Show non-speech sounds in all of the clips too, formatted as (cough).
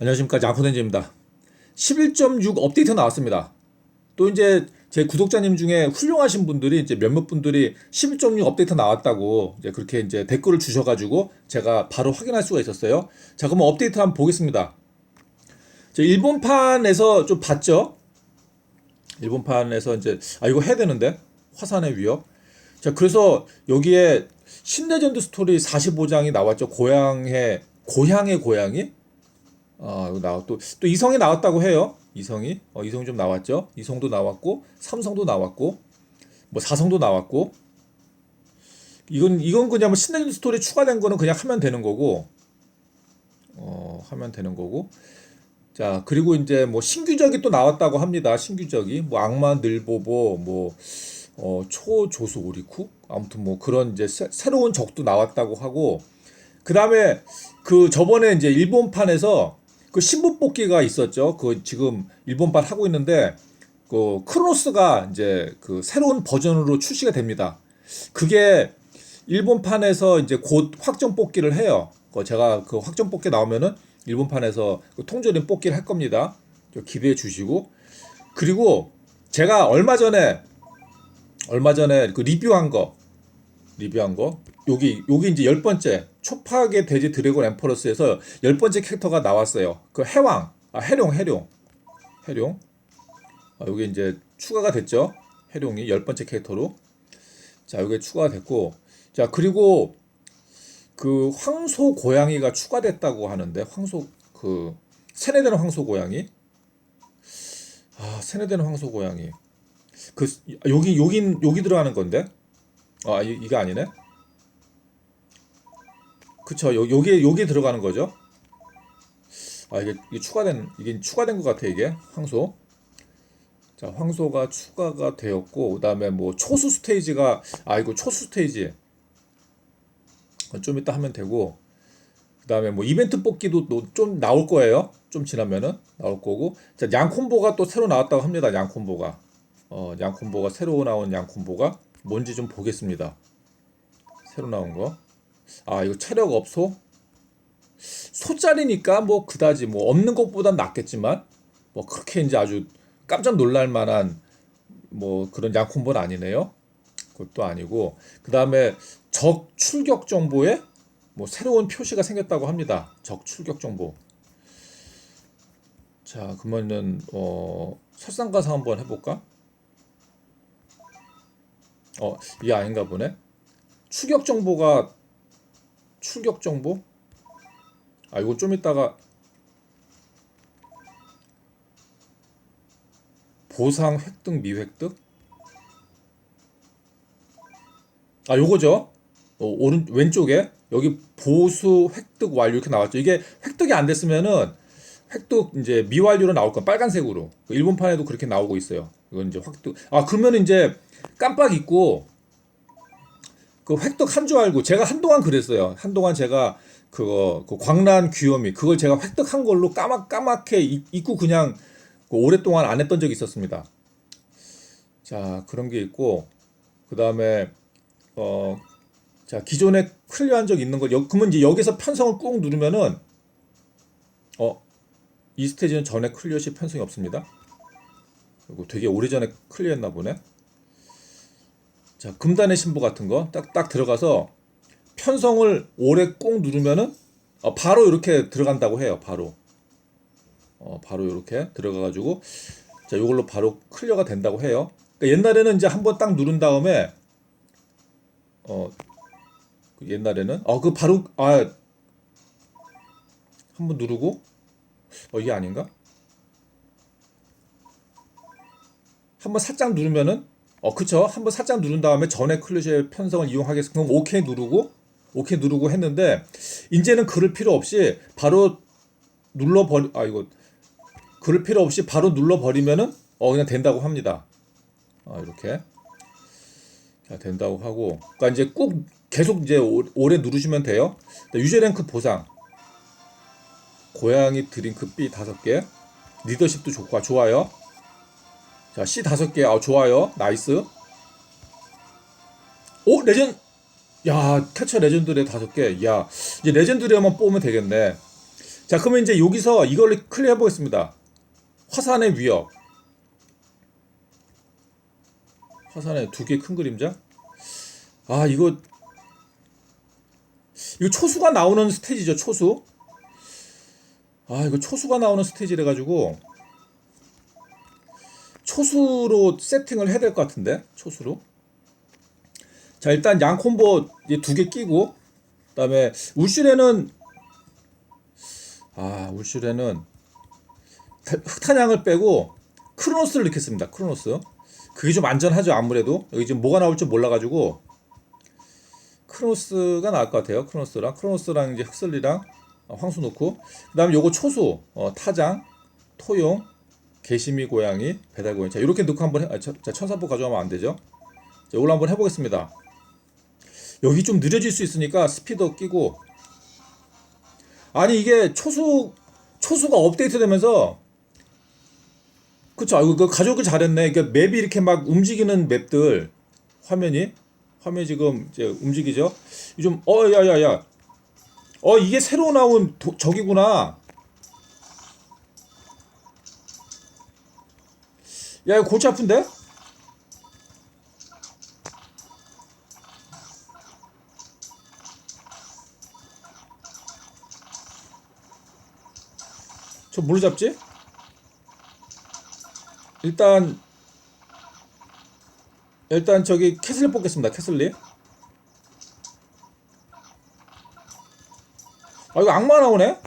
안녕하십니까 양코덴지입니다. 11.6 업데이트 나왔습니다. 또 이제 제 구독자님 중에 훌륭하신 분들이 이제 몇몇 분들이 11.6 업데이트 나왔다고 이제 그렇게 이제 댓글을 주셔가지고 제가 바로 확인할 수가 있었어요. 자, 그럼 업데이트 한번 보겠습니다. 저 일본판에서 좀 봤죠? 일본판에서 이제 아 이거 해야 되는데 화산의 위협. 자, 그래서 여기에 신레전드 스토리 45장이 나왔죠. 고향의 고향의 고양이. 아, 이거 나왔 또, 또 이성이 나왔다고 해요. 이성이. 어, 이성이 좀 나왔죠. 이성도 나왔고, 삼성도 나왔고, 뭐 사성도 나왔고. 이건 이건 그냥 뭐 신내준 스토리 추가된 거는 그냥 하면 되는 거고. 어, 하면 되는 거고. 자, 그리고 이제 뭐 신규적이 또 나왔다고 합니다. 신규적이. 뭐 악마 늘보보 뭐 어, 초조수 오리쿠 아무튼 뭐 그런 이제 새, 새로운 적도 나왔다고 하고 그다음에 그 저번에 이제 일본판에서 그 신부 뽑기가 있었죠. 그 지금 일본판 하고 있는데 그 크로노스가 이제 그 새로운 버전으로 출시가 됩니다. 그게 일본판에서 이제 곧 확정 뽑기를 해요. 그 제가 그 확정 뽑기 나오면은 일본판에서 그 통조림 뽑기를 할 겁니다. 좀 기대해 주시고 그리고 제가 얼마 전에 얼마 전에 그 리뷰한 거 리뷰한 거. 여기 여기 이제 열 번째 초파계 돼지 드래곤 엠퍼러스에서 열 번째 캐릭터가 나왔어요. 그 해왕. 아 해룡 해룡. 해룡. 아, 여기 이제 추가가 됐죠. 해룡이 열 번째 캐릭터로. 자 여기 추가가 됐고. 자 그리고 그 황소 고양이가 추가됐다고 하는데 황소 그 세뇌되는 황소 고양이? 아 세뇌되는 황소 고양이. 그 여기 여긴 여기 들어가는 건데 아 이, 이게 아니네? 그쵸 요, 요게 요게 들어가는 거죠? 아 이게, 이게 추가된 이게 추가된 것 같아 이게 황소. 자 황소가 추가가 되었고 그다음에 뭐 초수 스테이지가 아 이거 초수 스테이지. 좀 이따 하면 되고 그다음에 뭐 이벤트 뽑기도 또좀 나올 거예요. 좀 지나면은 나올 거고. 자 양콤보가 또 새로 나왔다고 합니다 양콤보가. 어 양콤보가 새로 나온 양콤보가 뭔지 좀 보겠습니다 새로 나온 거 아 이거 체력 업소 소짜리니까 뭐 그다지 뭐 없는 것보단 낫겠지만 뭐 그렇게 이제 아주 깜짝 놀랄 만한 뭐 그런 양콤보는 아니네요. 그것도 아니고 그 다음에 적 출격 정보에 뭐 새로운 표시가 생겼다고 합니다. 적 출격 정보. 자 그러면은 어 설상가상 한번 해볼까? 어 이게 아닌가 보네. 추격 정보가 출격 정보? 아 이거 좀 이따가 보상 획득 미획득? 아 요거죠. 어, 오른 왼쪽에 여기 보수 획득 완료 이렇게 나왔죠. 이게 획득이 안 됐으면은 획득 이제 미완료로 나올 거 빨간색으로 일본판에도 그렇게 나오고 있어요. 이건 이제 획득. 아 그러면 이제 깜빡 잊고 그 획득 한 줄 알고 제가 한동안 그랬어요. 한동안 제가 그거 그 광란 귀요미 그걸 제가 획득한 걸로 까맣 까맣게 잊- 잊고 그냥 그 오랫동안 안 했던 적이 있었습니다. 자 그런 게 있고 그 다음에 어, 자, 기존에 클리어한 적 있는 거, 여, 그러면 이제 여기서 편성을 꾹 누르면은, 어, 이 스테이지는 전에 클리어 시 편성이 없습니다. 이거 되게 오래전에 클리어했나 보네. 자, 금단의 신부 같은 거, 딱, 딱 들어가서 편성을 오래 꾹 누르면은, 어, 바로 이렇게 들어간다고 해요, 바로. 어, 바로 이렇게 들어가 가지고, 자, 이걸로 바로 클리어가 된다고 해요. 그러니까 옛날에는 이제 한번 딱 누른 다음에, 어, 그 옛날에는 아 그 바로 아 한번 누르고 어 이게 아닌가? 한번 살짝 누르면은 어 그쵸 한번 살짝 누른 다음에 전에 클리셰 편성을 이용하겠습니다. 그럼 오케이 누르고 오케이 누르고 했는데 이제는 그럴 필요 없이 바로 눌러 버리 아 이거 그럴 필요 없이 바로 눌러 버리면은 어 그냥 된다고 합니다. 아 이렇게 자 된다고 하고 그러니까 이제 꼭 계속 이제 오- 오래 누르시면 돼요. 유저 랭크 보상 고양이 드링크 B 다섯 개 리더십도 좋고 좋아요. 자 C 다섯 개 아, 좋아요 나이스. 오 레전 야 캐처 레전드레 다섯 개. 야 이제 레전드레만 뽑으면 되겠네. 자, 그러면 이제 여기서 이걸 클리어 해 보겠습니다. 화산의 위협. 화산의 두 개 큰 그림자. 아, 이거 이거 초수가 나오는 스테이지죠, 초수. 아, 이거 초수가 나오는 스테이지래 가지고 초수로 세팅을 해야 될 것 같은데, 초수로. 자, 일단 양 콤보 두 개 끼고 그다음에 울슈레는 아, 울슈레는 타- 흑탄양을 빼고 크로노스를 넣겠습니다. 크로노스. 그게 좀 안전하죠, 아무래도. 여기 지금 뭐가 나올지 몰라가지고 크로노스가 나을 것 같아요. 크로노스랑 크로노스랑 이제 흑슬리랑 어, 황수 넣고. 그 다음에 요거 초수 어, 타장 토용 개심이 고양이 배달 고양이. 자 이렇게 넣고 한번 해, 아, 저- 자 천사포 가져가면 안 되죠. 자 이걸로 한번 해보겠습니다. 여기 좀 느려질 수 있으니까 스피드 끼고. 아니 이게 초수 초수가 업데이트 되면서 그쵸? 아이고 그 가져오길 잘했네. 이게 맵이 이렇게 막 움직이는 맵들. 화면이? 화면이 지금 이제 움직이죠? 좀 어 야야야 어 이게 새로 나온 도, 저기구나 야 이거 골치 아픈데 저 뭘로 잡지? 일단 일단 저기 캐슬리 뽑겠습니다. 캐슬리. 아 이거 악마 나오네?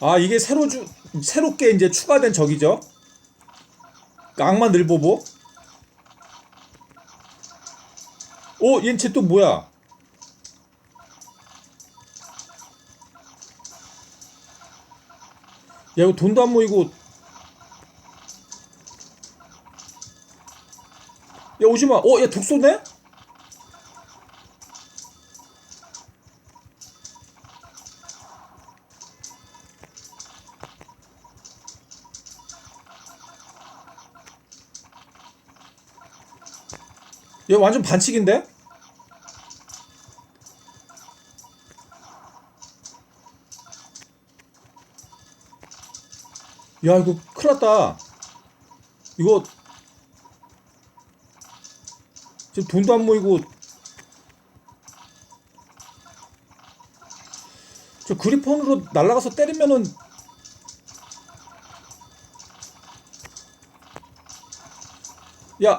아 이게 새로 주 새롭게 이제 추가된 적이죠. 그 악마 늘보보. 오, 얘는 쟤또 뭐야? 야, 이거 돈도 안 모이고. 야, 오지 마. 어, 야, 독소네? 얘 완전 반칙인데? 야 이거 큰일 났다 이거 지금 돈도 안 모이고 저 그리폰으로 날아가서 때리면은 야,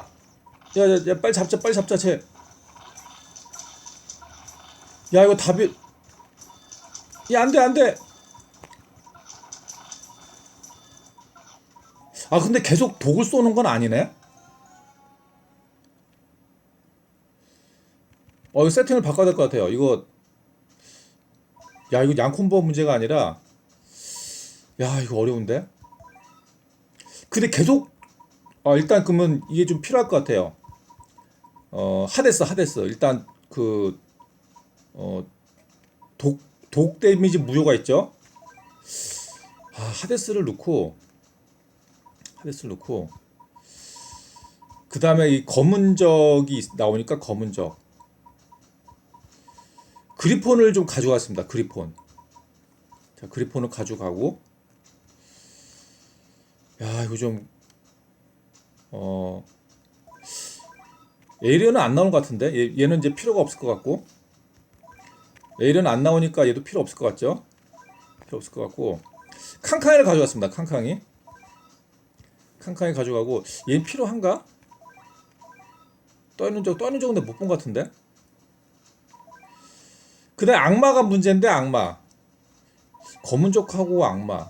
야, 야, 야, 빨리 잡자, 빨리 잡자, 쟤. 야, 이거 답이. 야, 안 돼, 안 돼. 아, 근데 계속 독을 쏘는 건 아니네? 어, 이거 세팅을 바꿔야 될 것 같아요. 이거. 야, 이거 양콤보 문제가 아니라. 야, 이거 어려운데? 근데 계속. 아, 일단 그러면 이게 좀 필요할 것 같아요. 어, 하데스, 하데스. 일단 그, 어, 독, 독 데미지 무효가 있죠? 아, 하데스를 넣고, 하데스를 넣고, 그 다음에 이 검은 적이 나오니까 검은 적. 그리폰을 좀 가져갔습니다. 그리폰. 자, 그리폰을 가져가고, 야, 이거 좀, 어, 에이리언은 안 나오는 것 같은데? 얘, 얘는 이제 필요가 없을 것 같고. 에이리언 안 나오니까 얘도 필요 없을 것 같죠? 필요 없을 것 같고. 칸칸이를 가져왔습니다. 칸칸이. 칸칸이 가져가고. 얘 필요한가? 떠 있는 적 떠 있는 적은 못본 것 같은데 그다음 악마가 문제인데 악마 검은 적하고 악마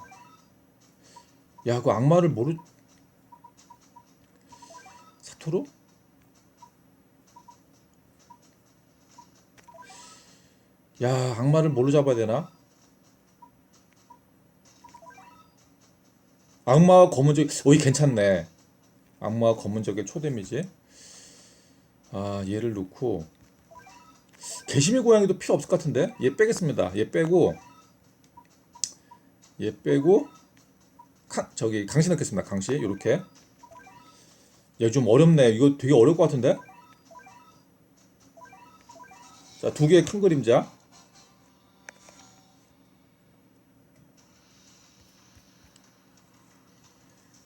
야 그 악마를 모르 사토로 야, 악마를 뭘로 잡아야 되나? 악마와 검은적, 오, 이 괜찮네. 악마와 검은적의 초데미지. 아, 얘를 넣고. 개심이 고양이도 필요 없을 것 같은데? 얘 빼겠습니다. 얘 빼고. 얘 빼고. 카, 저기, 강시 넣겠습니다. 강시. 요렇게. 얘 좀 어렵네. 이거 되게 어려울 것 같은데? 자, 두 개의 큰 그림자.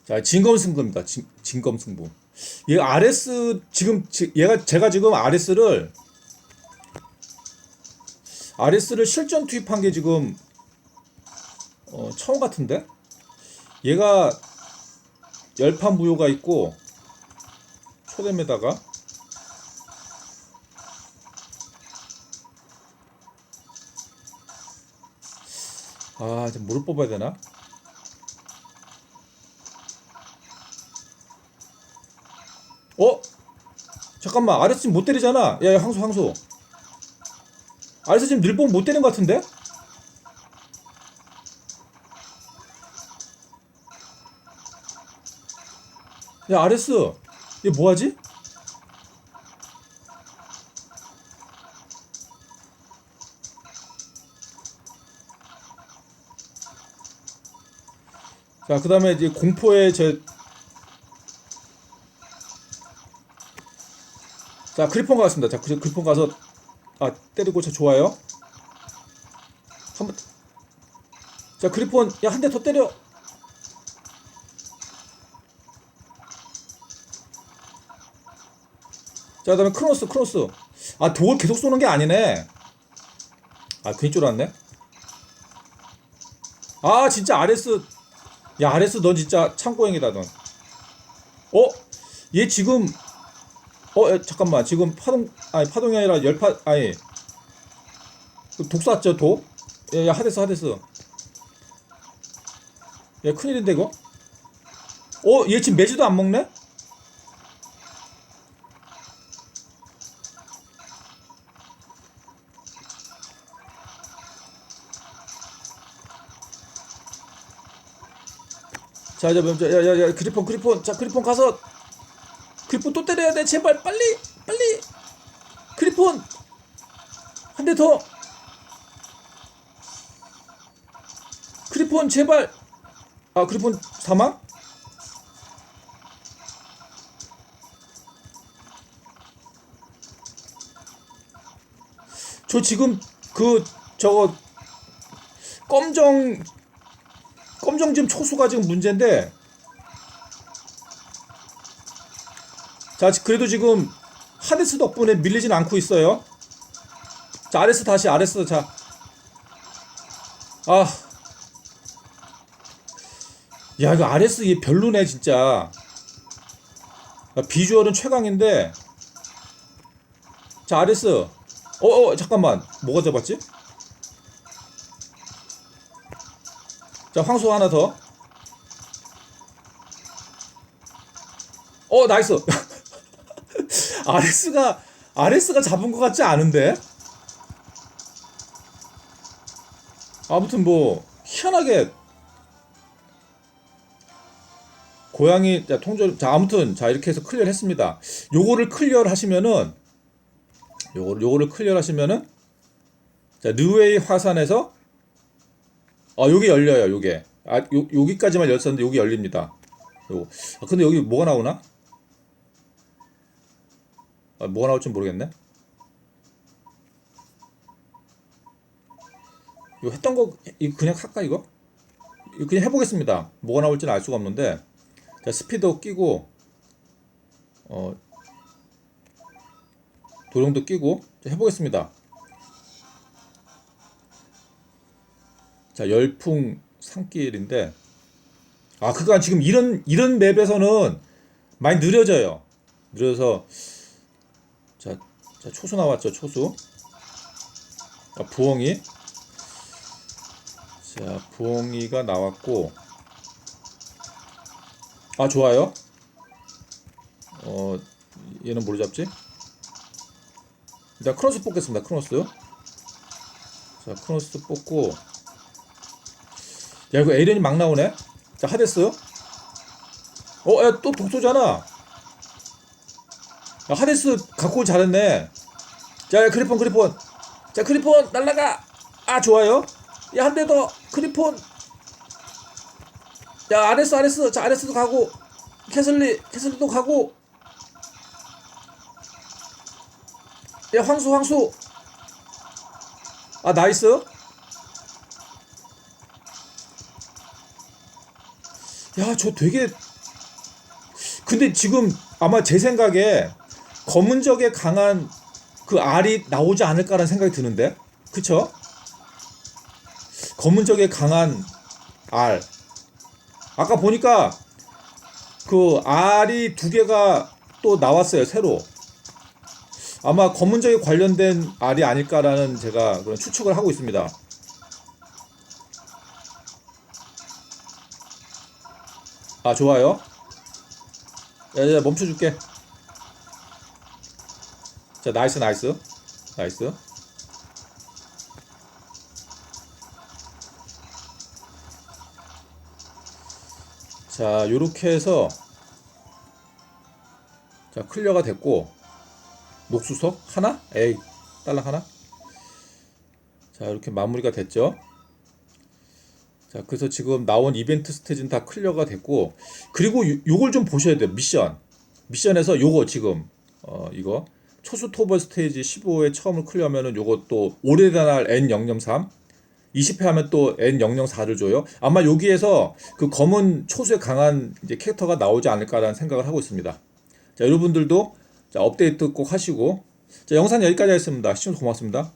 자, 진검승부입니다. 진, 진검승부. 얘 RS 지금 지- 얘가 제가 지금 RS를 RS를 실전 투입한 게 지금 어, 처음 같은데? 얘가 열판 무효가 있고 초댐에다가 아, 이제 뭐를 뽑아야 되나? 어? 잠깐만, 지금 못 때리잖아. 야, 야, 항소, 항소. 아레스 지금 늘봉 못 때리는 것 같은데? 야, 아레스. 얘 뭐하지? 자, 그 다음에 이제 공포의 제. 자, 크리폰 가겠습니다. 자, 그- 크리폰 가서, 아, 때리고 저 좋아요. 한 번. 자, 크리폰, 야, 한 대 더 때려. 자, 그 다음에 크로스, 크로스. 아, 독을 계속 쏘는 게 아니네. 아, 괜히 쫄았네. 아, 진짜 아레스. 야, 아레스 넌 진짜 창고행이다, 넌. 어? 얘 지금, 어, 야, 잠깐만. 지금 파동, 아니, 파동이 아니라 열파, 아니. 그독 쐈죠, 독? 야, 야, 하데스, 하데스. 야, 큰일인데, 이거? 어, 얘 지금 매지도 안 먹네? 자, 이제 먼저 야, 야, 야, 그리폰, 그리폰. 자, 그리폰 가서 그리폰 또 때려야 돼. 제발 빨리, 빨리. 그리폰 한 대 더. 그리폰 제발. 아, 그리폰 사망? 저 지금 그 저거 검정 검정 지금 초수가 지금 문제인데 자 그래도 지금 하데스 덕분에 밀리진 않고 있어요. 자 아레스 다시 아레스 자 아. 야 이거 아레스 얘 별로네 진짜. 야, 비주얼은 최강인데. 자 아레스. 어 어 잠깐만. 뭐가 잡았지? 자, 황소 하나 더. 어, 나이스. (laughs) 아레스가 아레스가 잡은 것 같지 않은데? 아무튼 뭐 희한하게 고양이 자 통절 자 아무튼 자 이렇게 해서 클리어 했습니다. 요거를 클리어 하시면은 요거 요거를 클리어 하시면은 자 르웨이 화산에서 아, 여기 열려요, 요게. 아, 요, 여기까지만 열었는데 여기 열립니다. 요거. 아, 근데 여기 뭐가 나오나? 아, 뭐가 나올지 모르겠네. 이거 했던 거, 이거 그냥 할까, 이거? 이거 그냥 해보겠습니다. 뭐가 나올지는 알 수가 없는데. 자, 스피드 끼고, 어, 도령도 끼고, 자, 해보겠습니다. 자 열풍 산길인데 아 그니까 지금 이런 이런 맵에서는 많이 느려져요 느려서 자, 자 초수 나왔죠 초수. 아, 부엉이. 자 부엉이가 나왔고. 아 좋아요. 어 얘는 뭘 잡지? 일단 크로스 뽑겠습니다 크로스. 자 크로스 뽑고. 야 이거 에이렌이 막 나오네. 자 하데스. 어, 야또 독소잖아. 아, 하데스 갖고 오길 잘했네. 자, 크리폰, 크리폰. 자, 크리폰, 날라가. 아, 좋아요. 야, 한 대 더. 크리폰. 야, 아레스, 아레스. 자, 아레스도 가고. 캐슬리, 캐슬리도 가고. 야, 황수, 황수. 아, 나이스. 야, 저 되게. 근데 지금 아마 제 생각에 검은 적에 강한 그 알이 나오지 않을까라는 생각이 드는데 그쵸? 검은 적에 강한 알 아까 보니까 그 알이 두 개가 또 나왔어요 새로 아마 검은 적에 관련된 알이 아닐까라는 제가 그런 추측을 하고 있습니다. 아 좋아요. 야, 야 멈춰줄게. 자 나이스 나이스 나이스. 자 요렇게 해서 자 클리어가 됐고 녹수석 하나? 에이 딸랑 하나? 자 이렇게 마무리가 됐죠 자 그래서 지금 나온 이벤트 스테이지는 다 클리어가 됐고 그리고 요, 요걸 좀 보셔야 돼요 미션 미션에서 요거 지금 어 이거 초수 토벌 스테이지 15회 처음을 클리어하면은 또 오래된 날 N003 20회 하면 또 N004를 줘요. 아마 여기에서 그 검은 초수에 강한 이제 캐릭터가 나오지 않을까라는 생각을 하고 있습니다. 자, 여러분들도 자, 업데이트 꼭 하시고 자, 영상 여기까지 하겠습니다. 시청 고맙습니다.